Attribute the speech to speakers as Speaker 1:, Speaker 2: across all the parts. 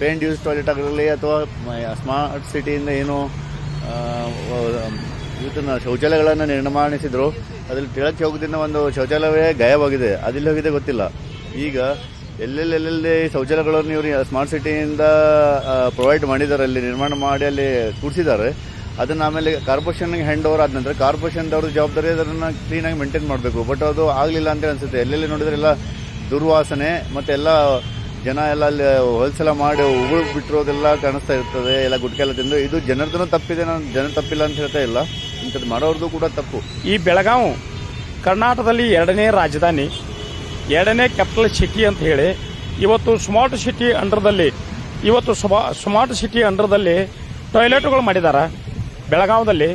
Speaker 1: Paint use toilet ಆಗಿರಲಿ ಅಥವಾ smart ಸಿಟಿಯಿಂದ ಏನು ಇದನ್ನು ಶೌಚಾಲಯಗಳನ್ನು ನಿರ್ಮಾಣಿಸಿದ್ರು, ಅದರಲ್ಲಿ ತಿಳಕ್ಕೆ ಚೌಕದಿಂದ ಒಂದು ಶೌಚಾಲಯವೇ ಗಾಯವಾಗಿದೆ. ಅದಿಲ್ಲ ಹೋಗಿದೆ ಗೊತ್ತಿಲ್ಲ. ಈಗ ಎಲ್ಲೆಲ್ಲೆಲ್ಲೆಲ್ಲಿ ಶೌಚಾಲಯಗಳನ್ನು ಇವರು ಸ್ಮಾರ್ಟ್ ಸಿಟಿಯಿಂದ ಪ್ರೊವೈಡ್ ಮಾಡಿದ್ದಾರೆ, ಅಲ್ಲಿ ನಿರ್ಮಾಣ ಮಾಡಿ, ಅಲ್ಲಿ ಕೂಡಿಸಿದ್ದಾರೆ ಅದನ್ನು ಆಮೇಲೆ ಕಾರ್ಪೊರೇಷನ್ಗೆ ಹ್ಯಾಂಡ್ ಓವರ್ ಆದ ನಂತರ ಕಾರ್ಪೊರೇಷನ್ದವ್ರ ಜವಾಬ್ದಾರಿ ಅದನ್ನು ಕ್ಲೀನಾಗಿ ಮೇಂಟೈನ್ ಮಾಡಬೇಕು. ಬಟ್ ಅದು ಆಗಲಿಲ್ಲ ಅಂತ ಅನಿಸುತ್ತೆ. ಎಲ್ಲೆಲ್ಲಿ ನೋಡಿದ್ರೆ ಎಲ್ಲ ದುರ್ವಾಸನೆ, ಮತ್ತು ಎಲ್ಲ ಜನ ಎಲ್ಲ ಅಲ್ಲಿ ಹೊಲಸೆಲ್ಲ ಮಾಡಿ ಉಗುಳು ಬಿಟ್ಟಿರೋದೆಲ್ಲ ಕಾಣಿಸ್ತಾ ಇರ್ತದೆ, ಎಲ್ಲ ಗುಟ್ಕೆಲ್ಲ ತಿಂದು. ಇದು ಜನರದೂ ತಪ್ಪಿದೆ, ನಾನು ಜನ ತಪ್ಪಿಲ್ಲ ಅಂತ ಹೇಳ್ತಾ ಇಲ್ಲ. ಇಂಥದ್ದು ಮಾಡೋರ್ದು ಕೂಡ ತಪ್ಪು.
Speaker 2: ಈ ಬೆಳಗಾವಿ ಕರ್ನಾಟಕದಲ್ಲಿ ಎರಡನೇ ರಾಜಧಾನಿ, ಎರಡನೇ ಕ್ಯಾಪಿಟಲ್ ಸಿಟಿ ಅಂತ ಹೇಳಿ, ಇವತ್ತು ಸ್ಮಾರ್ಟ್ ಸಿಟಿ ಅಂಡರ್ದಲ್ಲಿ ಇವತ್ತು ಸ್ಮಾ- ಸ್ಮಾರ್ಟ್ ಸಿಟಿ ಅಂಡರ್ದಲ್ಲಿ ಟಾಯ್ಲೆಟ್ಗಳು ಮಾಡಿದ್ದಾರೆ ಬೆಳಗಾವದಲ್ಲಿ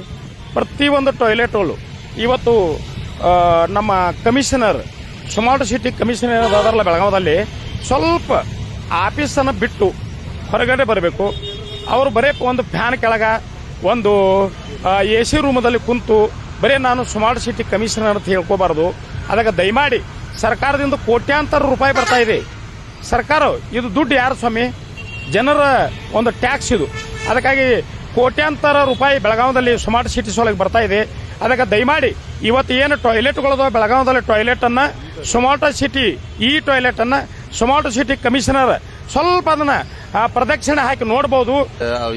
Speaker 2: ಪ್ರತಿಯೊಂದು ಟಾಯ್ಲೆಟ್ಗಳು. ಇವತ್ತು ನಮ್ಮ ಕಮಿಷನರ್, ಸ್ಮಾರ್ಟ್ ಸಿಟಿ ಕಮಿಷನರ್ ಅದಾರಲ್ಲ ಬೆಳಗಾವದಲ್ಲಿ ಸ್ವಲ್ಪ ಆಫೀಸನ್ನು ಬಿಟ್ಟು ಹೊರಗಡೆ ಬರಬೇಕು. ಅವರು ಬರೀ ಒಂದು ಫ್ಯಾನ್ ಕೆಳಗೆ ಒಂದು ಎ ಸಿ ರೂಮದಲ್ಲಿ ಕುಂತು ಬರೀ ನಾನು ಸ್ಮಾರ್ಟ್ ಸಿಟಿ ಕಮಿಷನರ್ ಅಂತ ಹೇಳ್ಕೋಬಾರ್ದು. ಅದಕ್ಕೆ ದಯಮಾಡಿ ಸರ್ಕಾರದಿಂದ ಕೋಟ್ಯಾಂತರ ರೂಪಾಯಿ ಬರ್ತಾ ಇದೆ. ಸರ್ಕಾರ, ಇದು ದುಡ್ಡು ಯಾರು ಸ್ವಾಮಿ? ಜನರ ಒಂದು ಟ್ಯಾಕ್ಸ್ ಇದು. ಅದಕ್ಕಾಗಿ ಕೋಟ್ಯಾಂತರ ರೂಪಾಯಿ ಬೆಳಗಾವದಲ್ಲಿ ಸ್ಮಾರ್ಟ್ ಸಿಟಿ ಒಳಗೆ ಬರ್ತಾ ಇದೆ. ಅದಕ್ಕೆ ದಯಮಾಡಿ ಇವತ್ತು ಏನು ಟಾಯ್ಲೆಟ್ಗಳದಾವ ಬೆಳಗಾವದಲ್ಲಿ ಟಾಯ್ಲೆಟನ್ನು ಸ್ಮಾರ್ಟ್ ಸಿಟಿ ಈ ಟಾಯ್ಲೆಟ್ ಸ್ಮಾರ್ಟ್ ಸಿಟಿ ಕಮಿಷನರ್ ಸ್ವಲ್ಪ ಅದನ್ನ ಪ್ರದಕ್ಷಿಣೆ ಹಾಕಿ ನೋಡಬಹುದು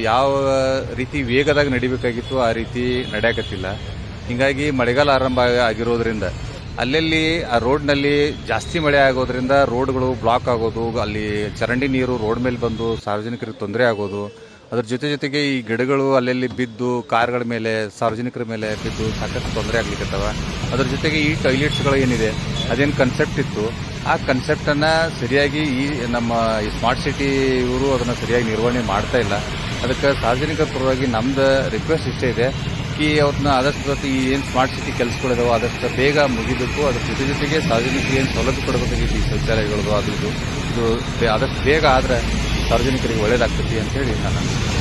Speaker 3: ಯಾವ ರೀತಿ ವೇಗದಾಗ ನಡಿಬೇಕಾಗಿತ್ತು ಆ ರೀತಿ ನಡೆಯಕತ್ತಿಲ್ಲ. ಹಿಂಗಾಗಿ ಮಳೆಗಾಲ ಆರಂಭ ಆಗ- ಆಗಿರೋದ್ರಿಂದ, ಅಲ್ಲಲ್ಲಿ ಆ ರೋಡ್ನಲ್ಲಿ ಜಾಸ್ತಿ ಮಳೆ ಆಗೋದ್ರಿಂದ ರೋಡ್ಗಳು ಬ್ಲಾಕ್ ಆಗೋದು, ಅಲ್ಲಿ ಚರಂಡಿ ನೀರು ರೋಡ್ ಮೇಲೆ ಬಂದು ಸಾರ್ವಜನಿಕರಿಗೆ ತೊಂದರೆ ಆಗೋದು, ಅದ್ರ ಜೊತೆ ಜೊತೆಗೆ ಈ ಗಿಡಗಳು ಅಲ್ಲಲ್ಲಿ ಬಿದ್ದು, ಕಾರ್ಗಳ ಮೇಲೆ, ಸಾರ್ವಜನಿಕರ ಮೇಲೆ ಬಿದ್ದು ಸಾಕಷ್ಟು ತೊಂದರೆ ಆಗ್ಲಿಕ್ಕತ್ತವ ಅದ್ರ ಜೊತೆಗೆ ಈ ಟಾಯ್ಲೆಟ್ಸ್ಗಳು ಏನಿದೆ ಅದೇನು ಕನ್ಸೆಪ್ಟ್ ಇತ್ತು, ಆ ಕನ್ಸೆಪ್ಟನ್ನು ಸರಿಯಾಗಿ ಈ ನಮ್ಮ ಈ ಸ್ಮಾರ್ಟ್ ಸಿಟಿ ಇವರು ಅದನ್ನು ಸರಿಯಾಗಿ ನಿರ್ವಹಣೆ ಮಾಡ್ತಾ ಇಲ್ಲ. ಅದಕ್ಕೆ ಸಾರ್ವಜನಿಕ ಪರವಾಗಿ ನಮ್ದು ರಿಕ್ವೆಸ್ಟ್ ಇಷ್ಟೇ ಇದೆ. ಈ ಅವ್ರನ್ನ ಆದಷ್ಟು ಈ ಏನು ಸ್ಮಾರ್ಟ್ ಸಿಟಿ ಕೆಲಸಗಳಿದಾವೆ ಆದಷ್ಟು ಬೇಗ ಮುಗಿಬೇಕು. ಅದ್ರ ಜೊತೆ ಜೊತೆಗೆ ಸಾರ್ವಜನಿಕರಿಗೆ ಏನು ಸೌಲಭ್ಯ ಕೊಡಬೇಕಾಗಿತ್ತು ಈ ಶೌಚಾಲಯಗಳದು ಅದ್ರದ್ದು ಇದು ಆದಷ್ಟು ಬೇಗ ಆದರೆ ಸಾರ್ವಜನಿಕರಿಗೆ ಒಳ್ಳೇದಾಗ್ತೈತಿ ಅಂತೇಳಿ ನಾನು